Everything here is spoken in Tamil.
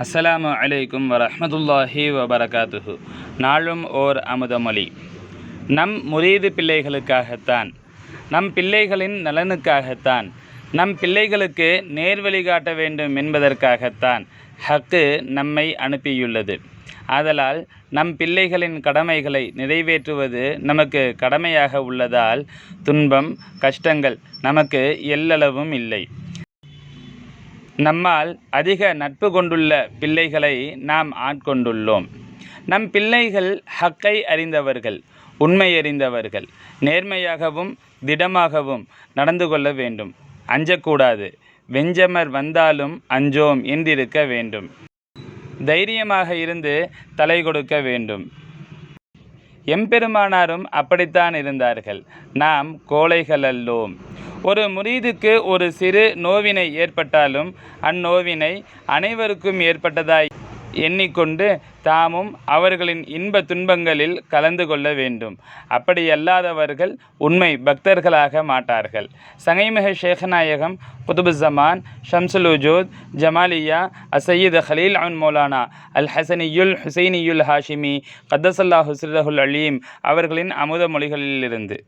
அஸ்ஸலாமு அலைக்கும் வரஹ்மத்துல்லாஹி வபரகாத்துஹு. நாளும் ஓர் அமுதமொழி. நம் முரீது பிள்ளைகளுக்காகத்தான் நம் பிள்ளைகளின் நலனுக்காகத்தான் நம் பிள்ளைகளுக்கு நேர்வழி காட்ட வேண்டும் என்பதற்காகத்தான் ஹக்கு நம்மை அனுப்பியுள்ளது. ஆதலால் நம் பிள்ளைகளின் கடமைகளை நிறைவேற்றுவது நமக்கு கடமையாக உள்ளதால் துன்பம் கஷ்டங்கள் நமக்கு எல்லளவும் இல்லை. நம்மால் அதிக நட்பு கொண்டுள்ள பிள்ளைகளை நாம் ஆட்கொண்டுள்ளோம் நம் பிள்ளைகள் ஹக்கை அறிந்தவர்கள் உண்மை அறிந்தவர்கள் நேர்மையாகவும் திடமாகவும் நடந்து கொள்ள வேண்டும். அஞ்சக்கூடாது. வெஞ்சமர் வந்தாலும் அஞ்சோம் என்றிருக்க வேண்டும். தைரியமாக இருந்து தலை கொடுக்க வேண்டும். எம்பெருமானாரும் அப்படித்தான் இருந்தார்கள். நாம் கோழைகள் அல்லோம் ஒரு முரீதுக்கு ஒரு சிறு நோவினை ஏற்பட்டாலும் அந்நோவினை அனைவருக்கும் ஏற்பட்டதாய் எண்ணிக்கொண்டு தாமும் அவர்களின் இன்ப துன்பங்களில் கலந்து கொள்ள வேண்டும். அப்படியல்லாதவர்கள் உண்மை பக்தர்களாக மாட்டார்கள். சங்கைமிக ஷேகநாயகம் குதுபுசமான் ஷம்சுல் உஜூத் ஜமாலியா அசையீத் ஹலீல் அன் மௌலானா அல் ஹசனியுல் ஹுசைனியுல் ஹாஷிமி கத்தசல்லா ஹுஸ்ரஹுல் அலீம் அவர்களின் அமுத மொழிகளிலிருந்து.